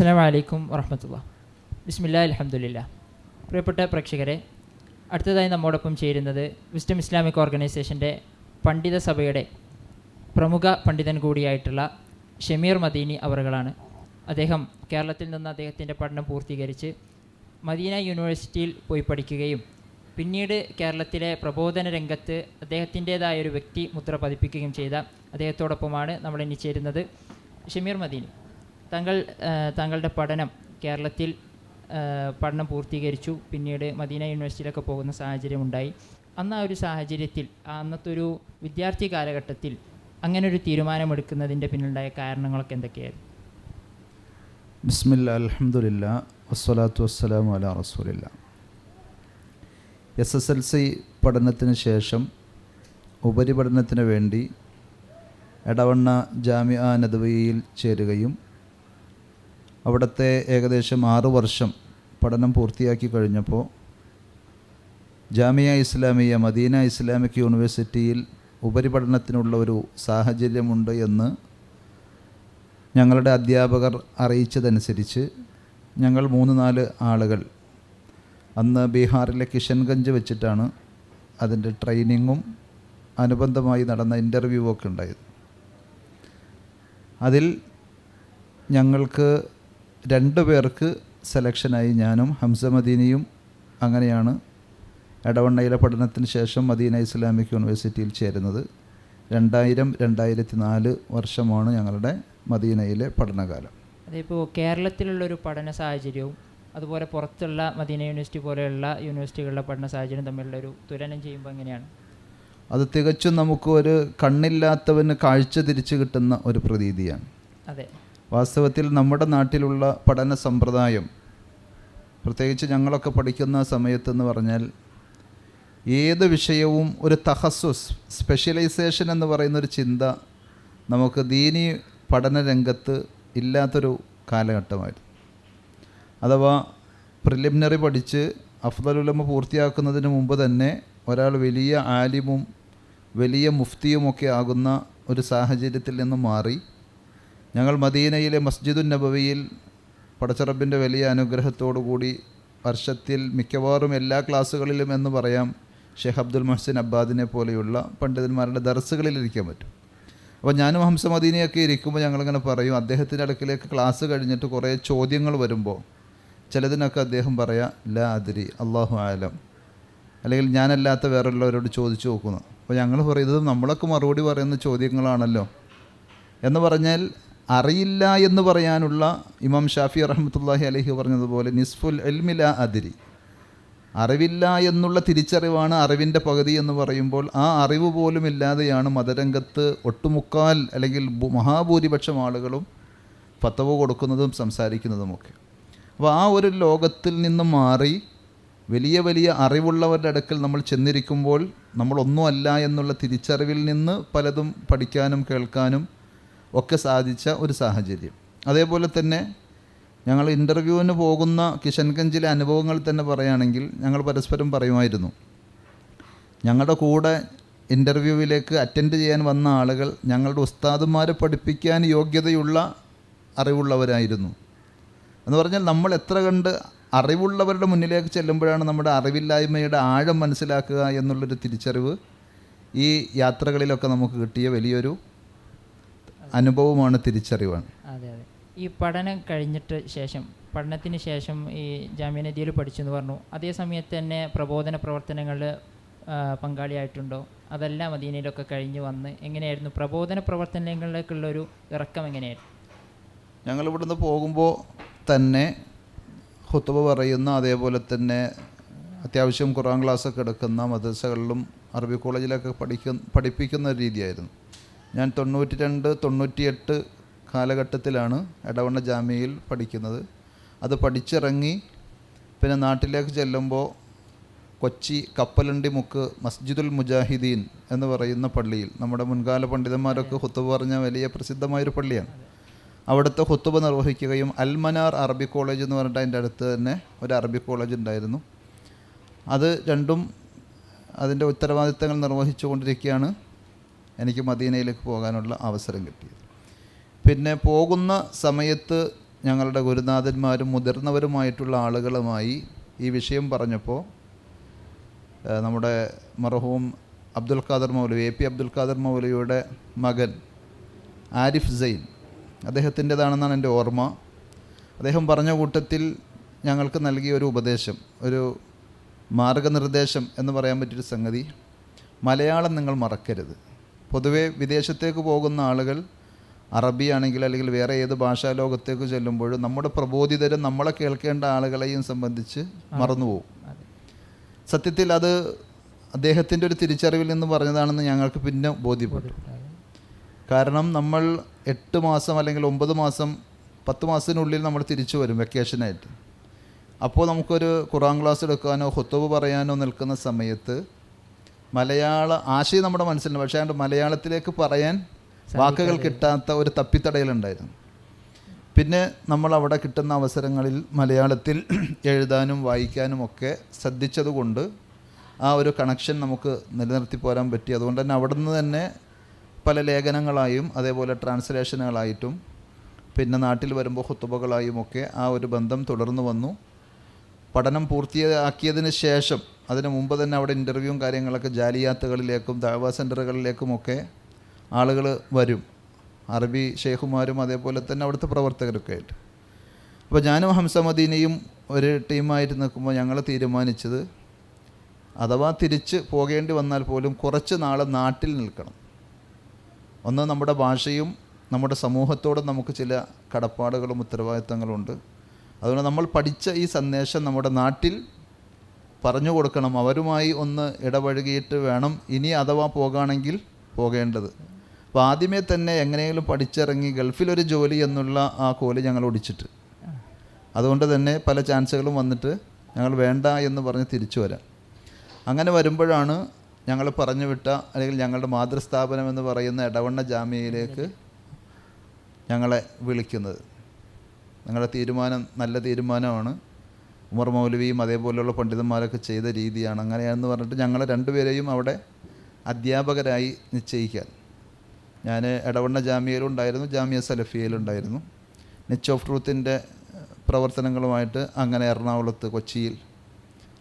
അസ്സാം വലൈക്കും വറഹമത്തുള്ള ബിസ്മില്ലാ അലഹമുല്ല പ്രിയപ്പെട്ട പ്രേക്ഷകരെ അടുത്തതായി നമ്മോടൊപ്പം ചേരുന്നത് വിസ്റ്റം ഇസ്ലാമിക് ഓർഗനൈസേഷന്റെ പണ്ഡിത സഭയുടെ പ്രമുഖ പണ്ഡിതൻ കൂടിയായിട്ടുള്ള ഷമീർ മദീനി അവറുകളാണ്. അദ്ദേഹം കേരളത്തിൽ നിന്ന് അദ്ദേഹത്തിന്റെ പഠനം പൂർത്തീകരിച്ച് മദീന യൂണിവേഴ്സിറ്റിയിൽ പോയി പഠിക്കുകയും പിന്നീട് കേരളത്തിലെ പ്രബോധന രംഗത്ത് അദ്ദേഹത്തിന്റേതായ ഒരു വ്യക്തി മുദ്ര പതിപ്പിക്കുകയും ചെയ്ത അദ്ദേഹത്തോടൊപ്പമാണ് നമ്മൾ ഇനി ചേരുന്നത് ഷമീർ മദീനി. താങ്കൾ താങ്കളുടെ പഠനം കേരളത്തിൽ പഠനം പൂർത്തീകരിച്ചു. പിന്നീട് മദീന യൂണിവേഴ്സിറ്റിയിലൊക്കെ പോകുന്ന സാഹചര്യമുണ്ടായി. അന്ന് ആ ഒരു സാഹചര്യത്തിൽ അന്നത്തെ ഒരു വിദ്യാർത്ഥി കാലഘട്ടത്തിൽ അങ്ങനെ ഒരു തീരുമാനമെടുക്കുന്നതിന്റെ പിന്നിലുണ്ടായ കാരണങ്ങളൊക്കെ എന്തൊക്കെയായിരുന്നു? ബിസ്മില്ല അലഹമുല്ല വസ്സലാത്തു വസ്സലാമു അല റസൂലില്ല എസ് എസ് എൽ സി പഠനത്തിന് ശേഷം ഉപരിപഠനത്തിന് വേണ്ടി എടവണ്ണ ജാമ്യ നദവിയിൽ ചേരുകയും അവിടുത്തെ ഏകദേശം ആറ് വർഷം പഠനം പൂർത്തിയാക്കി കഴിഞ്ഞപ്പോൾ ജാമിയ ഇസ്ലാമിയ മദീന ഇസ്ലാമിക് യൂണിവേഴ്സിറ്റിയിൽ ഉപരിപഠനത്തിനുള്ള ഒരു സാഹചര്യമുണ്ട് എന്ന് ഞങ്ങളുടെ അധ്യാപകർ അറിയിച്ചതനുസരിച്ച് ഞങ്ങൾ മൂന്ന് നാല് ആളുകൾ അന്ന് ബീഹാറിലെ കിഷൻഗഞ്ച് വെച്ചിട്ടാണ് അതിന്റെ ട്രെയിനിങ്ങും അനുബന്ധമായി നടന്ന ഇന്റർവ്യൂ ഒക്കെ ഉണ്ടായത്. അതിൽ ഞങ്ങൾക്ക് രണ്ട് പേർക്ക് സെലക്ഷനായി ഞാനും ഹംസ മദീനയും അങ്ങനെയാണ് എടവണ്ണയിലെ പഠനത്തിന് ശേഷം മദീന ഇസ്ലാമിക് യൂണിവേഴ്സിറ്റിയിൽ ചേരുന്നത്. രണ്ടായിരം രണ്ടായിരത്തി നാല് വർഷമാണ് ഞങ്ങളുടെ മദീനയിലെ പഠനകാലം. അതിപ്പോൾ കേരളത്തിലുള്ളൊരു പഠന സാഹചര്യവും അതുപോലെ പുറത്തുള്ള മദീന യൂണിവേഴ്സിറ്റി പോലെയുള്ള യൂണിവേഴ്സിറ്റികളുടെ പഠന സാഹചര്യം തമ്മിലുള്ള ഒരു തുലനം ചെയ്യുമ്പോൾ എങ്ങനെയാണ്? അത് തികച്ചും നമുക്ക് ഒരു കണ്ണില്ലാത്തവന് കാഴ്ച തിരിച്ചു കിട്ടുന്ന ഒരു പ്രതീതിയാണ്. അതെ. വാസ്തവത്തിൽ നമ്മുടെ നാട്ടിലുള്ള പഠന സമ്പ്രദായം പ്രത്യേകിച്ച് ഞങ്ങളൊക്കെ പഠിക്കുന്ന സമയത്തെന്ന് പറഞ്ഞാൽ ഏത് വിഷയവും ഒരു തഹസ്സുസ് സ്പെഷ്യലൈസേഷൻ എന്ന് പറയുന്നൊരു ചിന്ത നമുക്ക് ദീനി പഠന രംഗത്ത് ഇല്ലാത്തൊരു കാലഘട്ടമായിരുന്നു. അഥവാ പ്രിലിമിനറി പഠിച്ച് അഫ്ദലുലമ പൂർത്തിയാക്കുന്നതിന് മുമ്പ് തന്നെ ഒരാൾ വലിയ ആലിമും വലിയ മുഫ്തിയുമൊക്കെ ആകുന്ന ഒരു സാഹചര്യത്തിൽ നിന്നും മാറി ഞങ്ങൾ മദീനയിലെ മസ്ജിദുൻ നബവിയിൽ പടച്ചറബിന്റെ വലിയ അനുഗ്രഹത്തോടു കൂടി വർഷത്തിൽ മിക്കവാറും എല്ലാ ക്ലാസ്സുകളിലും എന്ന് പറയാം ഷെയ്ഖ് അബ്ദുൽ മഹ്സിൻ അബ്ബാദിനെ പോലെയുള്ള പണ്ഡിതന്മാരുടെ ദർസുകളിൽ ഇരിക്കാൻ പറ്റും. അപ്പോൾ ഞാനും ഹംസ മദീനയൊക്കെ ഇരിക്കുമ്പോൾ ഞങ്ങളിങ്ങനെ പറയും അദ്ദേഹത്തിന്റെ അടുക്കിലേക്ക് ക്ലാസ് കഴിഞ്ഞിട്ട് കുറേ ചോദ്യങ്ങൾ വരുമ്പോൾ ചിലതിനൊക്കെ അദ്ദേഹം പറയാം ലാ അതിരി അള്ളാഹു ആലം അല്ലെങ്കിൽ ഞാനല്ലാത്ത വേറെയുള്ളവരോട് ചോദിച്ചു നോക്കുന്നു. അപ്പോൾ ഞങ്ങൾ പറയുന്നത് നമ്മളൊക്കെ മറുപടി പറയുന്ന ചോദ്യങ്ങളാണല്ലോ. എന്ന് പറഞ്ഞാൽ അറിയില്ല എന്ന് പറയാനുള്ള ഇമാം ഷാഫി റഹമത്തല്ലാഹി അലഹി പറഞ്ഞതുപോലെ നിസ്ഫുൽ എൽമില അതിരി അറിവില്ല എന്നുള്ള തിരിച്ചറിവാണ് അറിവിന്റെ പകുതി എന്ന് പറയുമ്പോൾ ആ അറിവ് പോലും ഇല്ലാതെയാണ് മതരംഗത്ത് ഒട്ടുമുക്കാൽ അല്ലെങ്കിൽ മഹാഭൂരിപക്ഷം ആളുകളും ഫത്തവ കൊടുക്കുന്നതും സംസാരിക്കുന്നതുമൊക്കെ. അപ്പോൾ ആ ഒരു ലോകത്തിൽ നിന്നും മാറി വലിയ വലിയ അറിവുള്ളവരുടെ അടുക്കൽ നമ്മൾ ചെന്നിരിക്കുമ്പോൾ നമ്മളൊന്നുമല്ല എന്നുള്ള തിരിച്ചറിവിൽ നിന്ന് പലതും പഠിക്കാനും കേൾക്കാനും ഒക്കെ സാധിച്ച ഒരു സാഹചര്യം. അതേപോലെ തന്നെ ഞങ്ങൾ ഇന്റർവ്യൂവിന് പോകുന്ന കിഷൻഗഞ്ചിലെ അനുഭവങ്ങൾ തന്നെ പറയുകയാണെങ്കിൽ ഞങ്ങൾ പരസ്പരം പറയുമായിരുന്നു. ഞങ്ങളുടെ കൂടെ ഇന്റർവ്യൂവിലേക്ക് അറ്റൻഡ് ചെയ്യാൻ വന്ന ആളുകൾ ഞങ്ങളുടെ ഉസ്താദുമാരെ പഠിപ്പിക്കാൻ യോഗ്യതയുള്ള അറിവുള്ളവരായിരുന്നു. എന്ന് പറഞ്ഞാൽ നമ്മൾ എത്ര കണ്ട് അറിവുള്ളവരുടെ മുന്നിലേക്ക് ചെല്ലുമ്പോഴാണ് നമ്മുടെ അറിവില്ലായ്മയുടെ ആഴം മനസ്സിലാക്കുക എന്നുള്ളൊരു തിരിച്ചറിവ് ഈ യാത്രകളിലൊക്കെ നമുക്ക് കിട്ടിയ വലിയൊരു അനുഭവമാണ് തിരിച്ചറിവാണ് അതെ അതെ. ഈ പഠനം കഴിഞ്ഞിട്ട് ശേഷം പഠനത്തിന് ശേഷം ഈ ജാമ്യനദിയിൽ പഠിച്ചു എന്ന് പറഞ്ഞു. അതേ സമയത്ത് തന്നെ പ്രബോധന പ്രവർത്തനങ്ങളിൽ പങ്കാളിയായിട്ടുണ്ടോ? അതെല്ലാം മദീനയിലൊക്കെ കഴിഞ്ഞ് വന്ന് എങ്ങനെയായിരുന്നു? പ്രബോധന പ്രവർത്തനങ്ങളിലേക്കുള്ളൊരു ഇറക്കം എങ്ങനെയായിരുന്നു? ഞങ്ങൾ ഇവിടുന്ന് പോകുമ്പോൾ തന്നെ ഹുത്തുബ പറയുന്ന അതേപോലെ തന്നെ അത്യാവശ്യം ഖുറാൻ ക്ലാസ്സൊക്കെ എടുക്കുന്ന മദ്രസകളിലും അറബി കോളേജിലൊക്കെ പഠിക്കുന്ന പഠിപ്പിക്കുന്ന ഒരു രീതിയായിരുന്നു. ഞാൻ തൊണ്ണൂറ്റി രണ്ട് തൊണ്ണൂറ്റിയെട്ട് കാലഘട്ടത്തിലാണ് എടവണ്ണ ജാമ്യയിൽ പഠിക്കുന്നത്. അത് പഠിച്ചിറങ്ങി പിന്നെ നാട്ടിലേക്ക് ചെല്ലുമ്പോൾ കൊച്ചി കപ്പലണ്ടി മുക്ക് മസ്ജിദുൽ മുജാഹിദീൻ എന്ന് പറയുന്ന പള്ളിയിൽ നമ്മുടെ മുൻകാല പണ്ഡിതന്മാരൊക്കെ ഹുത്തുബ പറഞ്ഞ വലിയ പ്രസിദ്ധമായൊരു പള്ളിയാണ്. അവിടുത്തെ ഹുത്തുബ നിർവഹിക്കുകയും അൽമനാർ അറബി കോളേജ് എന്ന് പറഞ്ഞിട്ട് അതിന്റെ അടുത്ത് തന്നെ ഒരു അറബി കോളേജ് ഉണ്ടായിരുന്നു. അത് രണ്ടും അതിന്റെ ഉത്തരവാദിത്തങ്ങൾ നിർവഹിച്ചുകൊണ്ടിരിക്കുകയാണ്. എനിക്ക് മദീനയിലേക്ക് പോകാനുള്ള അവസരം കിട്ടിയത്. പിന്നെ പോകുന്ന സമയത്ത് ഞങ്ങളുടെ ഗുരുനാഥന്മാരും മുതിർന്നവരുമായിട്ടുള്ള ആളുകളുമായി ഈ വിഷയം പറഞ്ഞപ്പോൾ നമ്മുടെ മർഹൂം അബ്ദുൽ ഖാദർ മൗലവി എ പി അബ്ദുൽ ഖാദർ മൗലവിയുടെ മകൻ ആരിഫ് സൈൻ അദ്ദേഹത്തിന്റെതാണെന്നാണ് എന്റെ ഓർമ്മ. അദ്ദേഹം പറഞ്ഞ കൂട്ടത്തിൽ ഞങ്ങൾക്ക് നൽകിയ ഒരു ഉപദേശം ഒരു മാർഗനിർദ്ദേശം എന്ന് പറയാൻ പറ്റിയൊരു സംഗതി മലയാളം നിങ്ങൾ മറക്കരുത്. പൊതുവേ വിദേശത്തേക്ക് പോകുന്ന ആളുകൾ അറബി ആണെങ്കിൽ അല്ലെങ്കിൽ വേറെ ഏത് ഭാഷാ ലോകത്തേക്ക് ചെല്ലുമ്പോഴും നമ്മുടെ പ്രബോധിതരും നമ്മളെ കേൾക്കേണ്ട ആളുകളെയും സംബന്ധിച്ച് മറന്നുപോകും സത്യത്തിൽ അത് അദ്ദേഹത്തിന്റെ ഒരു തിരിച്ചറിവിൽ നിന്ന് പറഞ്ഞതാണെന്ന് ഞങ്ങൾക്ക് പിന്നെ ബോധ്യപ്പെട്ടു. കാരണം നമ്മൾ എട്ട് മാസം അല്ലെങ്കിൽ ഒമ്പത് മാസം പത്ത് മാസത്തിനുള്ളിൽ നമ്മൾ തിരിച്ചു വരും വെക്കേഷനായിട്ട് അപ്പോൾ നമുക്കൊരു ഖുറാൻ ക്ലാസ് എടുക്കാനോ ഹുത്തുബ് പറയാനോ നിൽക്കുന്ന സമയത്ത് മലയാള ആശയം നമ്മുടെ മനസ്സിലുണ്ട്. പക്ഷേ അതുകൊണ്ട് മലയാളത്തിലേക്ക് പറയാൻ വാക്കുകൾ കിട്ടാത്ത ഒരു തപ്പിത്തടയിലുണ്ടായിരുന്നു. പിന്നെ നമ്മൾ അവിടെ കിട്ടുന്ന അവസരങ്ങളിൽ മലയാളത്തിൽ എഴുതാനും വായിക്കാനും ഒക്കെ ശ്രദ്ധിച്ചതുകൊണ്ട് ആ ഒരു കണക്ഷൻ നമുക്ക് നിലനിർത്തി പോരാൻ പറ്റി. അതുകൊണ്ട് തന്നെ അവിടുന്ന് തന്നെ പല ലേഖനങ്ങളായും അതേപോലെ ട്രാൻസ്ലേഷനുകളായിട്ടും പിന്നെ നാട്ടിൽ വരുമ്പോൾ ഹുത്തുബകളായും ഒക്കെ ആ ഒരു ബന്ധം തുടർന്നു വന്നു. പഠനം പൂർത്തിയാക്കിയതിന് ശേഷം അതിന് മുമ്പ് തന്നെ അവിടെ ഇന്റർവ്യൂവും കാര്യങ്ങളൊക്കെ ജാലിയാത്തുകളിലേക്കും ദാവ സെന്ററുകളിലേക്കുമൊക്കെ ആളുകൾ വരും. അറബി ഷെയ്ഖുമാരും അതേപോലെ തന്നെ അവിടുത്തെ പ്രവർത്തകരൊക്കെ ആയിട്ട്. അപ്പോൾ ഞാനും ഹംസമദീനയും ഒരു ടീമായിട്ട് നിൽക്കുമ്പോൾ ഞങ്ങൾ തീരുമാനിച്ചത് അഥവാ തിരിച്ച് പോകേണ്ടി വന്നാൽ പോലും കുറച്ച് നാൾ നാട്ടിൽ നിൽക്കണം. ഒന്ന് നമ്മുടെ ഭാഷയും നമ്മുടെ സമൂഹത്തോടും നമുക്ക് ചില കടപ്പാടുകളും ഉത്തരവാദിത്തങ്ങളുമുണ്ട് അതുകൊണ്ട് നമ്മൾ പഠിച്ച ഈ സന്ദേശം നമ്മുടെ നാട്ടിൽ പറഞ്ഞു കൊടുക്കണം. അവരുമായി ഒന്ന് ഇടപഴകിയിട്ട് വേണം. ഇനി അഥവാ പോകുകയാണെങ്കിൽ പോകേണ്ടത്. അപ്പോൾ ആദ്യമേ തന്നെ എങ്ങനെയെങ്കിലും പഠിച്ചിറങ്ങി ഗൾഫിലൊരു ജോലി എന്നുള്ള ആ കോൽ ഞങ്ങൾ ഒടിച്ചിട്ട്. അതുകൊണ്ട് തന്നെ പല ചാൻസുകളും വന്നിട്ട് ഞങ്ങൾ വേണ്ട എന്ന് പറഞ്ഞ് തിരിച്ചു വരാം. അങ്ങനെ വരുമ്പോഴാണ് ഞങ്ങൾ പറഞ്ഞു വിട്ട അല്ലെങ്കിൽ ഞങ്ങളുടെ മാതൃസ്ഥാപനം എന്ന് പറയുന്ന ഇടവണ്ണ ജാമ്യയിലേക്ക് ഞങ്ങളെ വിളിക്കുന്നത്. ഞങ്ങളുടെ തീരുമാനം നല്ല തീരുമാനമാണ്. ഉമർ മൗലവിയും അതേപോലെയുള്ള പണ്ഡിതന്മാരൊക്കെ ചെയ്ത രീതിയാണ്. അങ്ങനെയാണെന്ന് പറഞ്ഞിട്ട് ഞങ്ങളെ രണ്ടുപേരെയും അവിടെ അധ്യാപകരായി നിശ്ചയിക്കാൻ. ഞാൻ ഇടവണ്ണ ജാമ്യയിലുണ്ടായിരുന്നു ജാമ്യ സലഫിയയിലുണ്ടായിരുന്നു നെച്ച് ഓഫ് ട്രൂത്തിന്റെ പ്രവർത്തനങ്ങളുമായിട്ട് അങ്ങനെ എറണാകുളത്ത് കൊച്ചിയിൽ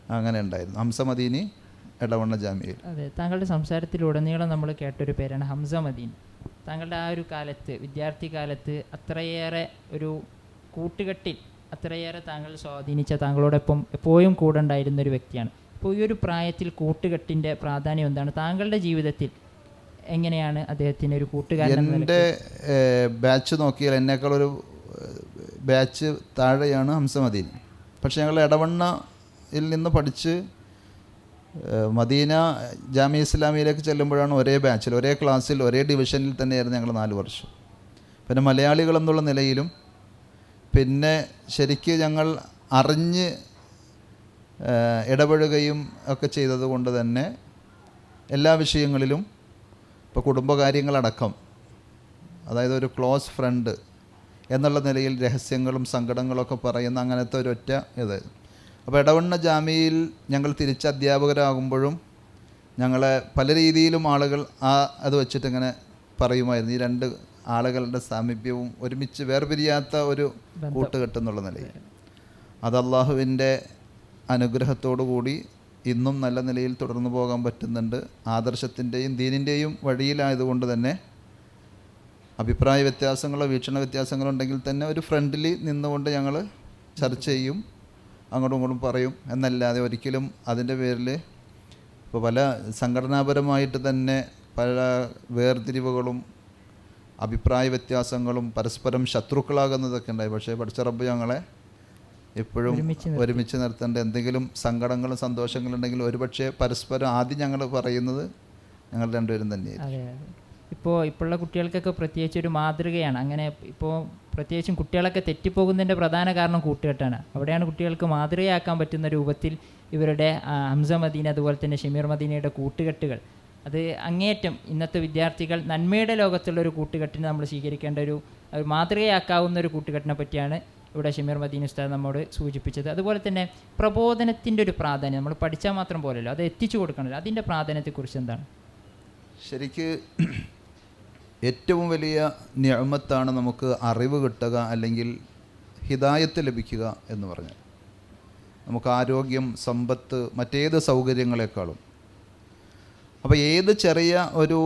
അങ്ങനെ ഉണ്ടായിരുന്നു. ഹംസമദീനി ഇടവണ്ണ ജാമ്യയിൽ. അതെ താങ്കളുടെ സംസാരത്തിലുടനീളം നമ്മൾ കേട്ടൊരു പേരാണ് ഹംസ മദീൻ. താങ്കളുടെ ആ ഒരു കാലത്ത് വിദ്യാർത്ഥി കാലത്ത് അത്രയേറെ ഒരു കൂട്ടുകെട്ടിൽ അത്രയേറെ താങ്കൾ സ്വാധീനിച്ച താങ്കളോടൊപ്പം എപ്പോഴും കൂടെ ഉണ്ടായിരുന്ന ഒരു വ്യക്തിയാണ്. അപ്പോൾ ഈ ഒരു പ്രായത്തിൽ കൂട്ടുകെട്ടിന്റെ പ്രാധാന്യം എന്താണ്? താങ്കളുടെ ജീവിതത്തിൽ എങ്ങനെയാണ് അദ്ദേഹത്തിന് ഒരു കൂട്ടുകാരൻ എന്റെ ബാച്ച് നോക്കിയാൽ എന്നേക്കാൾ ഒരു ബാച്ച് താഴെയാണ് ഹംസമദീൻ. പക്ഷേ ഞങ്ങൾ ഇടവണ്ണയിൽ നിന്ന് പഠിച്ച് മദീന ജാമ്യ ഇസ്ലാമിയിലേക്ക് ചെല്ലുമ്പോഴാണ് ഒരേ ബാച്ചിൽ ഒരേ ക്ലാസ്സിൽ ഒരേ ഡിവിഷനിൽ തന്നെയായിരുന്നു ഞങ്ങൾ നാല് വർഷം. പിന്നെ മലയാളികൾ എന്നുള്ള നിലയിലും പിന്നെ ശരിക്ക് ഞങ്ങൾ അറിഞ്ഞ് ഇടപഴകുകയും ഒക്കെ ചെയ്തത് കൊണ്ട് തന്നെ എല്ലാ വിഷയങ്ങളിലും ഇപ്പോൾ കുടുംബകാര്യങ്ങളടക്കം അതായത് ഒരു ക്ലോസ് ഫ്രണ്ട് എന്നുള്ള നിലയിൽ രഹസ്യങ്ങളും സങ്കടങ്ങളൊക്കെ പറയുന്ന അങ്ങനത്തെ ഒരൊറ്റ ഇത്. അപ്പോൾ ഇടവണ്ണ ജാമ്യയിൽ ഞങ്ങൾ തിരിച്ച് അധ്യാപകരാകുമ്പോഴും ഞങ്ങളെ പല രീതിയിലും ആളുകൾ ആ അത് വെച്ചിട്ട് ഇങ്ങനെ പറയുമായിരുന്നു. ഈ രണ്ട് ആളുകളുടെ സാമീപ്യവും ഒരുമിച്ച് വേർപിരിയാത്ത ഒരു കൂട്ടുകെട്ടെന്നുള്ള നിലയിൽ. അത് അള്ളാഹുവിന്റെ അനുഗ്രഹത്തോടു കൂടി ഇന്നും നല്ല നിലയിൽ തുടർന്നു പോകാൻ പറ്റുന്നുണ്ട്. ആദർശത്തിന്റെയും ദീനിന്റെയും വഴിയിലായതുകൊണ്ട് തന്നെ അഭിപ്രായ വ്യത്യാസങ്ങളോ വീക്ഷണ വ്യത്യാസങ്ങളോ ഉണ്ടെങ്കിൽ തന്നെ ഒരു ഫ്രണ്ട്ലി നിന്നുകൊണ്ട് ഞങ്ങൾ ചർച്ച ചെയ്യും അങ്ങോട്ടും ഇങ്ങോട്ടും പറയും എന്നല്ലാതെ ഒരിക്കലും അതിന്റെ പേരിൽ ഇപ്പോൾ പല സംഘടനാപരമായിട്ട് തന്നെ പല വേർതിരിവുകളും അഭിപ്രായ വ്യത്യാസങ്ങളും പരസ്പരം ശത്രുക്കളാകുന്നതൊക്കെ ഉണ്ടായി. പക്ഷേ പഠിച്ച റബ്ബ് ഞങ്ങളെ എപ്പോഴും ഒരുമിച്ച് നിർത്തേണ്ട എന്തെങ്കിലും സങ്കടങ്ങളും സന്തോഷങ്ങളും ഉണ്ടെങ്കിൽ ഒരുപക്ഷെ പരസ്പരം ആദ്യം ഞങ്ങൾ പറയുന്നത് ഞങ്ങൾ രണ്ടുപേരും അതെ ഇപ്പോൾ ഇപ്പോഴുള്ള കുട്ടികൾക്കൊക്കെ പ്രത്യേകിച്ച് ഒരു മാതൃകയാണ്. അങ്ങനെ ഇപ്പോൾ പ്രത്യേകിച്ചും കുട്ടികളൊക്കെ തെറ്റിപ്പോകുന്നതിന്റെ പ്രധാന കാരണം കൂട്ടുകെട്ടാണ്. അവിടെയാണ് കുട്ടികൾക്ക് മാതൃകയാക്കാൻ പറ്റുന്ന രൂപത്തിൽ ഇവരുടെ ഹംസ മദീന അതുപോലെ തന്നെ ഷമീർ മദീനയുടെ കൂട്ടുകെട്ടുകൾ. അത് അങ്ങേയറ്റം ഇന്നത്തെ വിദ്യാർത്ഥികൾ നന്മയുടെ ലോകത്തുള്ള ഒരു കൂട്ടുകെട്ടിനെ നമ്മൾ സ്വീകരിക്കേണ്ട ഒരു മാതൃകയാക്കാവുന്ന ഒരു കൂട്ടുകെട്ടിനെ പറ്റിയാണ് ഇവിടെ ഷമീർ മദീൻ ഉസ്താദ് നമ്മോട് സൂചിപ്പിച്ചത്. അതുപോലെ തന്നെ പ്രബോധനത്തിന്റെ ഒരു പ്രാധാന്യം നമ്മൾ പഠിച്ചാൽ മാത്രം പോലല്ലോ അത് എത്തിച്ചു കൊടുക്കണമല്ലോ. അതിന്റെ പ്രാധാന്യത്തെക്കുറിച്ച് എന്താണ്? ശരിക്ക് ഏറ്റവും വലിയ നിയമത്താണ് നമുക്ക് അറിവ് കിട്ടുക അല്ലെങ്കിൽ ഹിതായത്ത് ലഭിക്കുക എന്ന് പറഞ്ഞാൽ. നമുക്ക് ആരോഗ്യം സമ്പത്ത് മറ്റേത് സൗകര്യങ്ങളെക്കാളും അപ്പോൾ ഏത് ചെറിയ ഒരു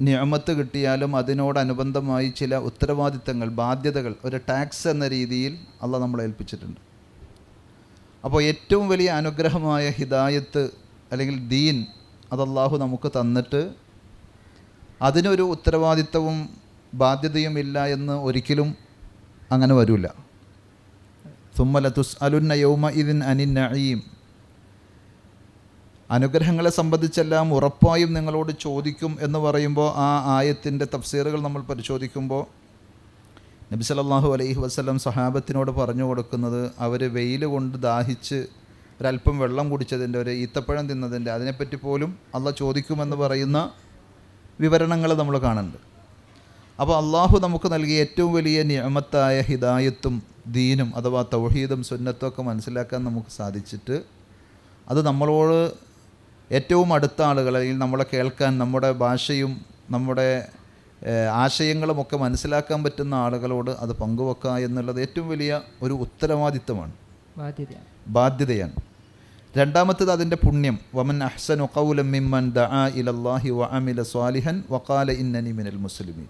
നിയമത്ത് കിട്ടിയാലും അതിനോടനുബന്ധമായി ചില ഉത്തരവാദിത്തങ്ങൾ ബാധ്യതകൾ ഒരു ടാക്സ് എന്ന രീതിയിൽ അല്ല നമ്മളെ ഏൽപ്പിച്ചിട്ടുണ്ട്. അപ്പോൾ ഏറ്റവും വലിയ അനുഗ്രഹമായ ഹിദായത്ത് അല്ലെങ്കിൽ ദീൻ അതല്ലാഹു നമുക്ക് തന്നിട്ട് അതിനൊരു ഉത്തരവാദിത്തവും ബാധ്യതയും ഇല്ല എന്ന് ഒരിക്കലും അങ്ങനെ വരില്ല സുമ്മല തുസ് അലുന്ന യൗമ ഇതിൻ അനിൻ അനുഗ്രഹങ്ങളെ സംബന്ധിച്ചെല്ലാം ഉറപ്പായും നിങ്ങളോട് ചോദിക്കും എന്ന് പറയുമ്പോൾ ആ ആയത്തിന്റെ തഫ്സീറുകൾ നമ്മൾ പരിശോധിക്കുമ്പോൾ നബി സല്ലല്ലാഹു അലൈഹി വസ്ലം സഹാബത്തിനോട് പറഞ്ഞു കൊടുക്കുന്നത് അവർ വെയിൽ കൊണ്ട് ദാഹിച്ച് ഒരല്പം വെള്ളം കുടിച്ചതിന്റെ ഒരു ഈത്തപ്പഴം തിന്നതിന്റെ അതിനെപ്പറ്റി പോലും അള്ള ചോദിക്കുമെന്ന് പറയുന്ന വിവരണങ്ങൾ നമ്മൾ കാണുന്നുണ്ട്. അപ്പോൾ അള്ളാഹു നമുക്ക് നൽകിയ ഏറ്റവും വലിയ നിയമത്തായ ഹിദായത്തും ദീനും അഥവാ തൗഹീദും സുന്നത്തും ഒക്കെ മനസ്സിലാക്കാൻ നമുക്ക് സാധിച്ചിട്ട് അത് നമ്മളോട് ഏറ്റവും അടുത്ത ആളുകൾ അല്ലെങ്കിൽ നമ്മളെ കേൾക്കാൻ നമ്മുടെ ഭാഷയും നമ്മുടെ ആശയങ്ങളുമൊക്കെ മനസ്സിലാക്കാൻ പറ്റുന്ന ആളുകളോട് അത് പങ്കുവെക്കുക എന്നുള്ളത് ഏറ്റവും വലിയ ഒരു ഉത്തരവാദിത്തമാണ് ബാധ്യതയാണ്. രണ്ടാമത്തത് അതിന്റെ പുണ്യം. വമൻ അഹ്സൻ മിമ്മൻ ദആ ഇലല്ലാഹി വ അമില സ്വാലിഹൻ വക്കാല ഇന്നനി മിനൽ മുസ്ലിമീൻ.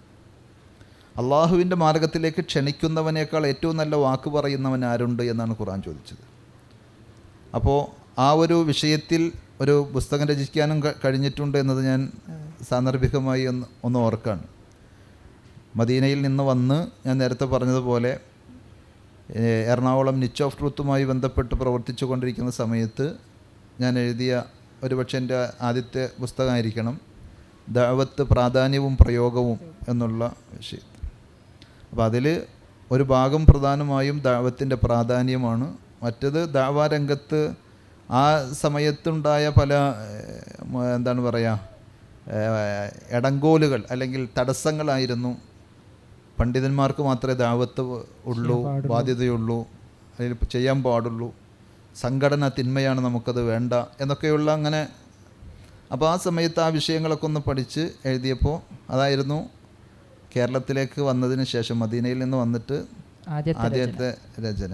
അള്ളാഹുവിന്റെ മാർഗത്തിലേക്ക് ക്ഷണിക്കുന്നവനേക്കാൾ ഏറ്റവും നല്ല വാക്ക് പറയുന്നവൻ ആരുണ്ട് എന്നാണ് ഖുറാൻ ചോദിച്ചത്. അപ്പോൾ ആ ഒരു വിഷയത്തിൽ ഒരു പുസ്തകം രചിക്കാനും കഴിഞ്ഞിട്ടുണ്ട് എന്നത് ഞാൻ സാന്ദർഭികമായി ഒന്ന് ഒന്ന് ഓർക്കാണ്. മദീനയിൽ നിന്ന് വന്ന് ഞാൻ നേരത്തെ പറഞ്ഞതുപോലെ എറണാകുളം നിച്ച് ഓഫ് ട്രൂത്തുമായി ബന്ധപ്പെട്ട് പ്രവർത്തിച്ചു കൊണ്ടിരിക്കുന്ന സമയത്ത് ഞാൻ എഴുതിയ ഒരുപക്ഷെ എന്റെ ആദ്യത്തെ പുസ്തകമായിരിക്കണം ദാവത്ത് പ്രാധാന്യവും പ്രയോഗവും എന്നുള്ള വിഷയം. അപ്പോൾ അതിൽ ഒരു ഭാഗം പ്രധാനമായും ദാവത്തിന്റെ പ്രാധാന്യമാണ് മറ്റത് ദാവാരംഗത്ത് ആ സമയത്തുണ്ടായ പല എന്താണ് പറയുക എടങ്കോലുകൾ അല്ലെങ്കിൽ തടസ്സങ്ങളായിരുന്നു. പണ്ഡിതന്മാർക്ക് മാത്രമേ ദാവത്ത് ഉള്ളൂ ബാധ്യതയുള്ളൂ അല്ലെങ്കിൽ ചെയ്യാൻ പാടുള്ളൂ. സംഘടന തിന്മയാണ് നമുക്കത് വേണ്ട എന്നൊക്കെയുള്ള അങ്ങനെ. അപ്പോൾ ആ സമയത്ത് ആ വിഷയങ്ങളൊക്കെ ഒന്ന് പഠിച്ച് എഴുതിയപ്പോൾ അതായിരുന്നു കേരളത്തിലേക്ക് വന്നതിന് ശേഷം മദീനയിൽ നിന്ന് വന്നിട്ട് ആദ്യത്തെ രചന.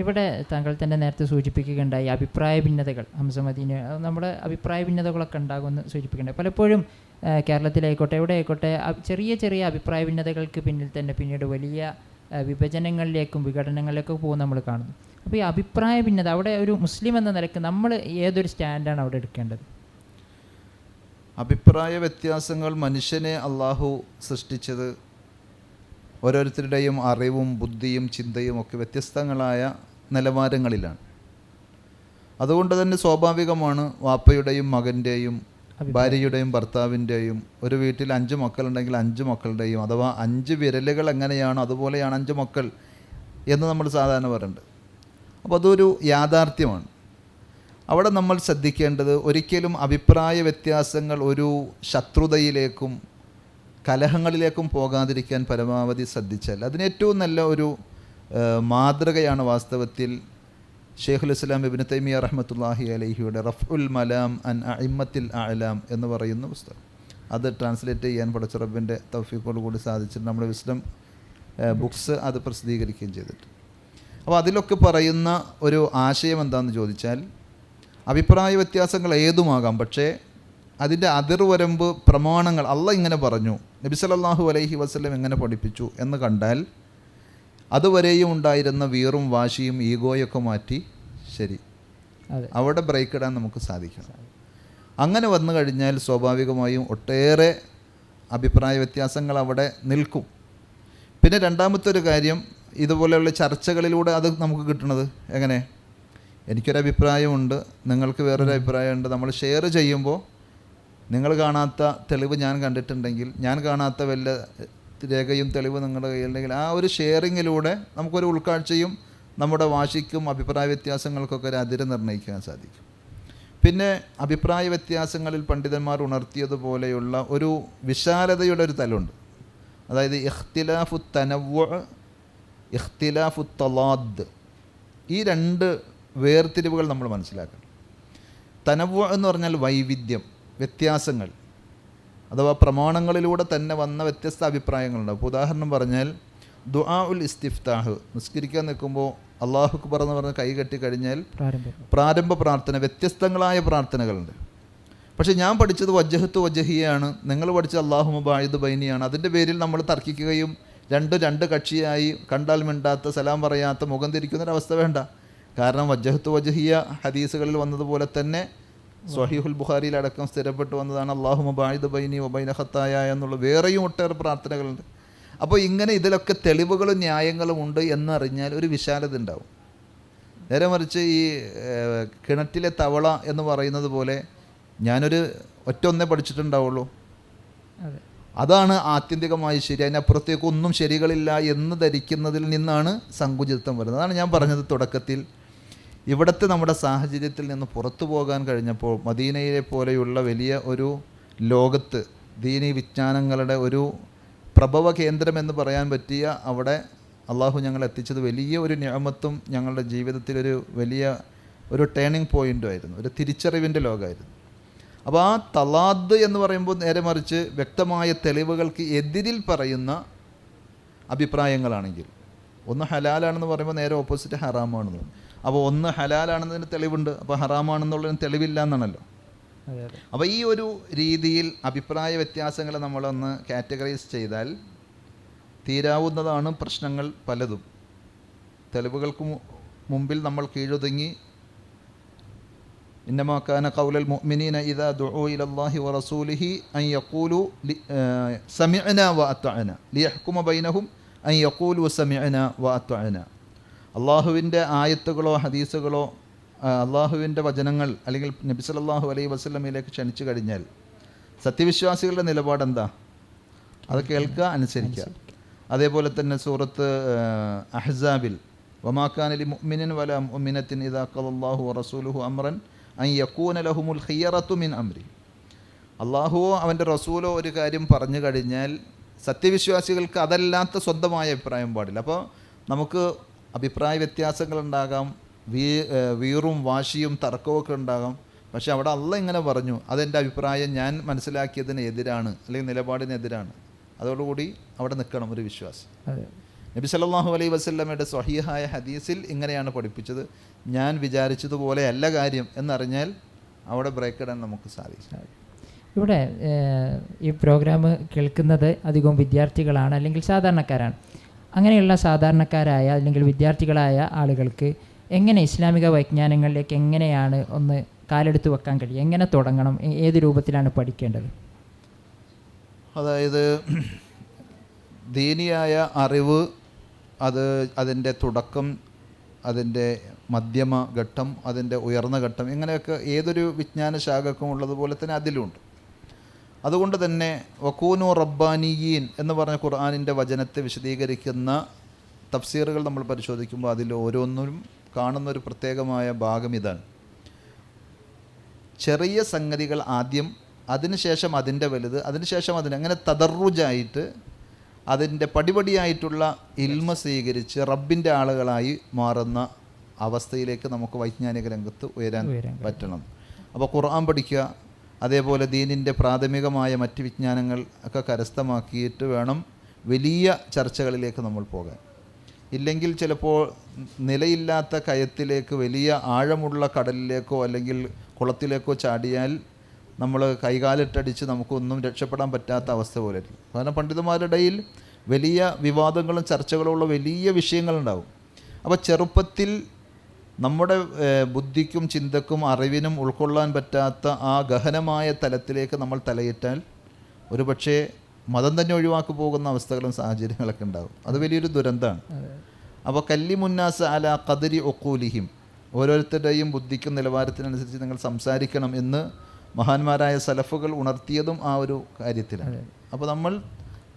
ഇവിടെ താങ്കൾ തന്നെ നേരത്തെ സൂചിപ്പിക്കുകയുണ്ടായി അഭിപ്രായ ഭിന്നതകൾ ഹംസമദീന നമ്മുടെ അഭിപ്രായ ഭിന്നതകളൊക്കെ ഉണ്ടാകുമെന്ന് സൂചിപ്പിക്കുന്നുണ്ട്. പലപ്പോഴും കേരളത്തിലായിക്കോട്ടെ എവിടെ ആയിക്കോട്ടെ ചെറിയ ചെറിയ അഭിപ്രായ ഭിന്നതകൾക്ക് പിന്നിൽ തന്നെ പിന്നീട് വലിയ വിഭജനങ്ങളിലേക്കും വിഘടനങ്ങളിലേക്കും പോകും നമ്മൾ കാണുന്നു. അപ്പോൾ ഈ അഭിപ്രായ ഭിന്നത അവിടെ ഒരു മുസ്ലിം എന്ന നിലയ്ക്ക് നമ്മൾ ഏതൊരു സ്റ്റാൻഡാണ് അവിടെ എടുക്കേണ്ടത്? അഭിപ്രായ വ്യത്യാസങ്ങൾ മനുഷ്യനെ അള്ളാഹു സൃഷ്ടിച്ചത് ഓരോരുത്തരുടെയും അറിവും ബുദ്ധിയും ചിന്തയും ഒക്കെ വ്യത്യസ്തങ്ങളായ നിലവാരങ്ങളിലാണ്. അതുകൊണ്ട് തന്നെ സ്വാഭാവികമാണ് വാപ്പയുടെയും മകന്റെയും ഭാര്യയുടെയും ഭർത്താവിന്റെയും ഒരു വീട്ടിൽ അഞ്ച് മക്കളുണ്ടെങ്കിൽ അഞ്ച് മക്കളുടെയും അഥവാ അഞ്ച് വിരലുകൾ എങ്ങനെയാണോ അതുപോലെയാണ് അഞ്ച് മക്കൾ എന്ന് നമ്മൾ സാധാരണ പറയുന്നുണ്ട് അപ്പോൾ അതൊരു യാഥാർത്ഥ്യമാണ്. അവിടെ നമ്മൾ ശ്രദ്ധിക്കേണ്ടത് ഒരിക്കലും അഭിപ്രായ വ്യത്യാസങ്ങൾ ഒരു ശത്രുതയിലേക്കും കലഹങ്ങളിലേക്കും പോകാതിരിക്കാൻ പരമാവധി ശ്രദ്ധിച്ചാൽ അതിന് ഏറ്റവും നല്ല ഒരു മാതൃകയാണ് വാസ്തവത്തിൽ ഷെയ്ഖുൽ ഇസ്ലാം ഇബിന് തൈമിയ റഹ്മത്തുല്ലാഹി അലഹിയുടെ റഫ്ഉൽ മലാം അൻ അഇമ്മത്തിൽ അലാം എന്ന് പറയുന്ന പുസ്തകം. അത് ട്രാൻസ്ലേറ്റ് ചെയ്യാൻ പഠിച്ച റബ്ബിന്റെ തൗഫീഖോട് കൂടി സാധിച്ചിട്ട് നമ്മുടെ വിസ്ലം ബുക്സ് അത് പ്രസിദ്ധീകരിക്കുകയും ചെയ്തിട്ട്. അപ്പോൾ അതിലൊക്കെ പറയുന്ന ഒരു ആശയം എന്താണെന്ന് ചോദിച്ചാൽ അഭിപ്രായ വ്യത്യാസങ്ങൾ ഏതുമാകാം? പക്ഷേ അതിന്റെ അതിർവരമ്പ് പ്രമാണങ്ങൾ അള്ള ഇങ്ങനെ പറഞ്ഞു. നബി സല്ലല്ലാഹു അലൈഹി വസ്ലം എങ്ങനെ പഠിപ്പിച്ചു എന്ന് കണ്ടാൽ അതുവരെയും ഉണ്ടായിരുന്ന വീറും വാശിയും ഈഗോയൊക്കെ മാറ്റി ശരി. അവിടെ ബ്രേക്ക് ഇടാൻ നമുക്ക് സാധിക്കണം. അങ്ങനെ വന്നു കഴിഞ്ഞാൽ സ്വാഭാവികമായും ഒട്ടേറെ അഭിപ്രായ വ്യത്യാസങ്ങൾ അവിടെ നിൽക്കും. പിന്നെ രണ്ടാമത്തെ ഒരു കാര്യം ഇതുപോലെയുള്ള ചർച്ചകളിലൂടെ അത് നമുക്ക് കിട്ടുന്നത് എങ്ങനെ? എനിക്കൊരു അഭിപ്രായമുണ്ട് നിങ്ങൾക്ക് വേറൊരു അഭിപ്രായമുണ്ട് നമ്മൾ ഷെയർ ചെയ്യുമ്പോൾ നിങ്ങൾ കാണാത്ത തെളിവ് ഞാൻ കണ്ടിട്ടുണ്ടെങ്കിൽ ഞാൻ കാണാത്ത വല്ല രേഖയും തെളിവ് നിങ്ങളുടെ കയ്യിലുണ്ടെങ്കിൽ ആ ഒരു ഷെയറിങ്ങിലൂടെ നമുക്കൊരു ഉൾക്കാഴ്ചയും നമ്മുടെ വാശിക്കും അഭിപ്രായ വ്യത്യാസങ്ങൾക്കൊക്കെ ഒരു അതിര് നിർണയിക്കാൻ സാധിക്കും. പിന്നെ അഭിപ്രായ വ്യത്യാസങ്ങളിൽ പണ്ഡിതന്മാർ ഉണർത്തിയതുപോലെയുള്ള ഒരു വിശാലതയുടെ ഒരു തലമുണ്ട്. അതായത് ഇഖ്തിലാഫു തനവ് ഇഖ്തിലാഫു തലാദ്. ഈ രണ്ട് വേർതിരിവുകൾ നമ്മൾ മനസ്സിലാക്കണം. തനവ് എന്ന് പറഞ്ഞാൽ വൈവിധ്യം. വ്യത്യാസങ്ങൾ അഥവാ പ്രമാണങ്ങളിലൂടെ തന്നെ വന്ന വ്യത്യസ്ത അഭിപ്രായങ്ങളുണ്ട്. അപ്പോൾ ഉദാഹരണം പറഞ്ഞാൽ ദുആ ഉൽ ഇസ്തിഫ്താഹ്. നിസ്കരിക്കാൻ നിൽക്കുമ്പോൾ അള്ളാഹു അക്ബർ എന്ന് പറഞ്ഞ് കൈ കെട്ടി കഴിഞ്ഞാൽ പ്രാരംഭ. പ്രാർത്ഥന വ്യത്യസ്തങ്ങളായ പ്രാർത്ഥനകളുണ്ട്. പക്ഷേ ഞാൻ പഠിച്ചത് വജ്ജഹത്ത് വജ്ജഹിയാണ് നിങ്ങൾ പഠിച്ച അള്ളാഹു മുബായിദ് ബൈനിയാണ്. അതിന്റെ പേരിൽ നമ്മൾ തർക്കിക്കുകയും രണ്ട് രണ്ട് കക്ഷിയായി കണ്ടാൽ മിണ്ടാത്ത സലാം പറയാത്ത മുഖം തിരിക്കുന്നൊരവസ്ഥ വേണ്ട. കാരണം വജ്ജഹത്ത് വജ്ഹിയ ഹദീസുകളിൽ വന്നതുപോലെ തന്നെ സ്വഹീഹുൽ ബുഖാരിയിൽ അടക്കം സ്ഥിരപ്പെട്ടു വന്നതാണ് അള്ളാഹു മുബായിദ് ബൈനി ഒബൈന ഹത്തായ എന്നുള്ള വേറെയും ഒട്ടേറെ പ്രാർത്ഥനകളുണ്ട്. അപ്പോൾ ഇങ്ങനെ ഇതിലൊക്കെ തെളിവുകളും ന്യായങ്ങളും ഉണ്ട് എന്നറിഞ്ഞാൽ ഒരു വിശാലത ഉണ്ടാവും. നേരെ മറിച്ച് ഈ കിണറ്റിലെ തവള എന്ന് പറയുന്നത് പോലെ ഞാനൊരു ഒറ്റ ഒന്നേ പഠിച്ചിട്ടുണ്ടാവുള്ളൂ. അതാണ് ആത്യന്തികമായി ശരി. അതിനപ്പുറത്തേക്ക് ഒന്നും ശരികളില്ല എന്ന് ധരിക്കുന്നതിൽ നിന്നാണ് സങ്കുചിതത്വം വരുന്നത്. അതാണ് ഞാൻ പറഞ്ഞത് തുടക്കത്തിൽ. ഇവിടുത്തെ നമ്മുടെ സാഹചര്യത്തിൽ നിന്ന് പുറത്തു പോകാൻ കഴിഞ്ഞപ്പോൾ മദീനയിലെ പോലെയുള്ള വലിയ ഒരു ലോകത്ത് ദീനി വിജ്ഞാനങ്ങളുടെ ഒരു പ്രഭവ കേന്ദ്രം എന്ന് പറയാൻ പറ്റിയ അവിടെ അള്ളാഹു ഞങ്ങൾ എത്തിച്ചത് വലിയ ഒരു ഞാമത്തും ഞങ്ങളുടെ ജീവിതത്തിലൊരു വലിയ ഒരു ടേണിംഗ് പോയിന്റും ആയിരുന്നു ഒരു തിരിച്ചറിവിന്റെ ലോകമായിരുന്നു. അപ്പോൾ ആ തലാദ് എന്ന് പറയുമ്പോൾ നേരെ മറിച്ച് വ്യക്തമായ തെളിവുകൾക്ക് എതിരിൽ പറയുന്ന അഭിപ്രായങ്ങളാണെങ്കിൽ ഒന്ന് ഹലാലാണെന്ന് പറയുമ്പോൾ നേരെ ഓപ്പോസിറ്റ് ഹറാമാണെന്ന് അപ്പോൾ ഒന്ന് ഹലാലാണെന്നതിന് തെളിവുണ്ട് അപ്പോൾ ഹറാമാണെന്നുള്ളതിന് തെളിവില്ല എന്നാണല്ലോ അതെ അതെ അപ്പോൾ ഈ ഒരു രീതിയിൽ അഭിപ്രായ വ്യത്യാസങ്ങൾ നമ്മളൊന്ന് കാറ്റഗറൈസ് ചെയ്താൽ തീരാവുന്നതാണ് പ്രശ്നങ്ങൾ പലതും തെളിവുകൾക്ക് മു- മുമ്പിൽ നമ്മൾ കീഴൊതുങ്ങി إنما كان قول المؤمنين إذا دعوا إلى الله ورسوله أن يقولوا لي- آه، سمعنا وأطعنا ليحكم بينهم أن يقولوا سمعنا وأطعنا അള്ളാഹുവിന്റെ ആയത്തുകളോ ഹദീസുകളോ അള്ളാഹുവിന്റെ വചനങ്ങൾ അല്ലെങ്കിൽ നബി സല്ലല്ലാഹു അലൈഹി വസല്ലമയിലേക്ക് ക്ഷണിച്ചു കഴിഞ്ഞാൽ സത്യവിശ്വാസികളുടെ നിലപാട് എന്താ അത് കേൾക്കുക അനുസരിക്കുക. അതേപോലെ തന്നെ സൂറത്ത് അഹ്സാബിൽ വമാക്കാനലി മുഅ്മിനിൻ വല മുഅ്മിനത്തിൻ ഇദാ ഖലല്ലാഹു വറസൂലുഹു അംറൻ അൻ യകൂന ലഹുമുൽ ഖിയറത്തു മിൻ അംരി. അള്ളാഹുവോ അവന്റെ റസൂലോ ഒരു കാര്യം പറഞ്ഞു കഴിഞ്ഞാൽ സത്യവിശ്വാസികൾക്ക് അതല്ലാത്ത സ്വന്തമായ അഭിപ്രായം പാടില്ല. അപ്പോൾ നമുക്ക് അഭിപ്രായ വ്യത്യാസങ്ങളുണ്ടാകാം വീ വീറും വാശിയും തർക്കമൊക്കെ ഉണ്ടാകാം. പക്ഷേ അവിടെ അല്ല ഇങ്ങനെ പറഞ്ഞു അതെന്റെ അഭിപ്രായം ഞാൻ മനസ്സിലാക്കിയതിന് എതിരാണ് അല്ലെങ്കിൽ നിലപാടിനെതിരാണ് അതോടുകൂടി അവിടെ നിൽക്കണം ഒരു വിശ്വാസം. നബി സല്ലാഹു അലൈ വസല്ലമയുടെ സ്വഹീഹായ ഹദീസിൽ ഇങ്ങനെയാണ് പഠിപ്പിച്ചത് ഞാൻ വിചാരിച്ചതുപോലെ അല്ല കാര്യം എന്നറിഞ്ഞാൽ അവിടെ ബ്രേക്ക് ഇടാൻ നമുക്ക് സാധിക്കും. ഇവിടെ ഈ പ്രോഗ്രാം കേൾക്കുന്നത് അധികവും വിദ്യാർത്ഥികളാണ് അല്ലെങ്കിൽ സാധാരണക്കാരാണ്. അങ്ങനെയുള്ള സാധാരണക്കാരായ അല്ലെങ്കിൽ വിദ്യാർത്ഥികളായ ആളുകൾക്ക് എങ്ങനെ ഇസ്ലാമിക വൈജ്ഞാനങ്ങളിലേക്ക് എങ്ങനെയാണ് ഒന്ന് കാലെടുത്ത് വെക്കാൻ കഴിയും എങ്ങനെ തുടങ്ങണം? ഏത് രൂപത്തിലാണ് പഠിക്കേണ്ടത്? അതായത് ദീനിയായ അറിവ് അത് അതിന്റെ തുടക്കം അതിന്റെ മധ്യമ ഘട്ടം അതിന്റെ ഉയർന്ന ഘട്ടം ഇങ്ങനെയൊക്കെ ഏതൊരു വിജ്ഞാന ശാഖക്കും ഉള്ളതുപോലെ തന്നെ അതിലുണ്ട്. അതുകൊണ്ട് തന്നെ വക്കൂനു റബ്ബാനിയീൻ എന്ന് പറഞ്ഞ ഖുർആാനിന്റെ വചനത്തെ വിശദീകരിക്കുന്ന തഫ്സീറുകൾ നമ്മൾ പരിശോധിക്കുമ്പോൾ അതിൽ ഓരോന്നും കാണുന്ന ഒരു പ്രത്യേകമായ ഭാഗം ഇതാണ്. ചെറിയ സംഗതികൾ ആദ്യം അതിനുശേഷം അതിന്റെ വലുത് അതിനുശേഷം അതിന് അങ്ങനെ തദർറുജായിട്ട് അതിന്റെ പടിപടിയായിട്ടുള്ള ഇൽമ സ്വീകരിച്ച് റബ്ബിന്റെ ആളുകളായി മാറുന്ന അവസ്ഥയിലേക്ക് നമുക്ക് വൈജ്ഞാനിക രംഗത്ത് ഉയരാൻ ഉയരാൻ പറ്റണം. അപ്പോൾ ഖുർആൻ പഠിക്കുക അതേപോലെ ദീനിന്റെ പ്രാഥമികമായ മറ്റ് വിജ്ഞാനങ്ങൾ ഒക്കെ കരസ്ഥമാക്കിയിട്ട് വേണം വലിയ ചർച്ചകളിലേക്ക് നമ്മൾ പോകാൻ. ഇല്ലെങ്കിൽ ചിലപ്പോൾ നിലയില്ലാത്ത കയത്തിലേക്ക് വലിയ ആഴമുള്ള കടലിലേക്കോ അല്ലെങ്കിൽ കുളത്തിലേക്കോ ചാടിയാൽ നമ്മൾ കൈകാലിട്ടടിച്ച് നമുക്കൊന്നും രക്ഷപ്പെടാൻ പറ്റാത്ത അവസ്ഥ പോലെ കാരണം പണ്ഡിതന്മാരുടെ ഇടയിൽ വലിയ വിവാദങ്ങളും ചർച്ചകളും ഉള്ള വലിയ വിഷയങ്ങളുണ്ടാവും. അപ്പോൾ ചെറുപ്പത്തിൽ നമ്മുടെ ബുദ്ധിക്കും ചിന്തക്കും അറിവിനും ഉൾക്കൊള്ളാൻ പറ്റാത്ത ആ ഗഹനമായ തലത്തിലേക്ക് നമ്മൾ തലയിട്ടാൽ ഒരു പക്ഷേ മതം തന്നെ ഒഴിവാക്കി പോകുന്ന അവസ്ഥകളും സാഹചര്യങ്ങളൊക്കെ ഉണ്ടാകും. അത് വലിയൊരു ദുരന്തമാണ്. അപ്പോൾ കല്ലി മുന്നാസ് അല കതിരി ഒക്കൂലിഹിം ഓരോരുത്തരുടെയും ബുദ്ധിക്കും നിലവാരത്തിനനുസരിച്ച് നിങ്ങൾ സംസാരിക്കണം എന്ന് മഹാന്മാരായ സലഫുകൾ ഉണർത്തിയതും ആ ഒരു കാര്യത്തിലാണ്. അപ്പോൾ നമ്മൾ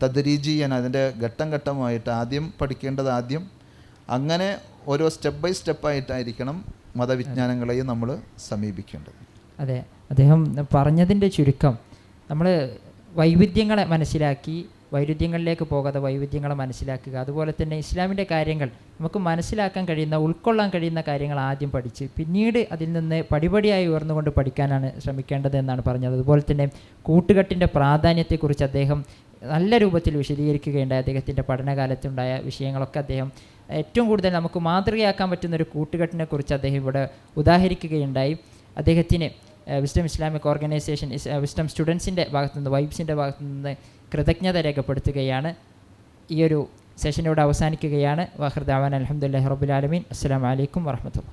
തദ്രീജിയൻ അതിന്റെ ഘട്ടം ഘട്ടമായിട്ട് ആദ്യം പഠിക്കേണ്ടത് ആദ്യം അങ്ങനെ ഓരോ സ്റ്റെപ്പ് ബൈ സ്റ്റെപ്പായിട്ടായിരിക്കണം മതവിജ്ഞാനങ്ങളെയും നമ്മൾ സമീപിക്കേണ്ടത്. അതെ അദ്ദേഹം പറഞ്ഞതിന്റെ ചുരുക്കം നമ്മൾ വൈവിധ്യങ്ങളെ മനസ്സിലാക്കി വൈരുദ്ധ്യങ്ങളിലേക്ക് പോകാതെ വൈവിധ്യങ്ങളെ മനസ്സിലാക്കുക അതുപോലെ തന്നെ ഇസ്ലാമിന്റെ കാര്യങ്ങൾ നമുക്ക് മനസ്സിലാക്കാൻ കഴിയുന്ന ഉൾക്കൊള്ളാൻ കഴിയുന്ന കാര്യങ്ങൾ ആദ്യം പഠിച്ച് പിന്നീട് അതിൽ നിന്ന് പടിപടിയായി ഉയർന്നുകൊണ്ട് പഠിക്കാനാണ് ശ്രമിക്കേണ്ടത് എന്നാണ് പറഞ്ഞത്. അതുപോലെ തന്നെ കൂട്ടുകെട്ടിന്റെ പ്രാധാന്യത്തെക്കുറിച്ച് അദ്ദേഹം നല്ല രൂപത്തിൽ വിശദീകരിക്കുകയുണ്ടായി. അദ്ദേഹത്തിന്റെ പഠനകാലത്തുണ്ടായ വിഷയങ്ങളൊക്കെ അദ്ദേഹം ഏറ്റവും കൂടുതൽ നമുക്ക് മാതൃകയാക്കാൻ പറ്റുന്ന ഒരു കൂട്ടുകെട്ടിനെ കുറിച്ച് അദ്ദേഹം ഇവിടെ ഉദാഹരിക്കുകയുണ്ടായി. അദ്ദേഹത്തിന് വിസ്റ്റം ഇസ്ലാമിക് ഓർഗനൈസേഷൻ വിസ്ഡം സ്റ്റുഡൻസിന്റെ ഭാഗത്തു നിന്ന് വൈബ്സിന്റെ ഭാഗത്തു നിന്ന് കൃതജ്ഞത രേഖപ്പെടുത്തുകയാണ്. ഈ ഒരു സെഷനോട് അവസാനിക്കുകയാണ്. വാഹൃദാവാൻ അലഹമുല്ലാ റബുലാലമീൻ അസ്സാം വലൈക്കും വർഹമത്തുള്ള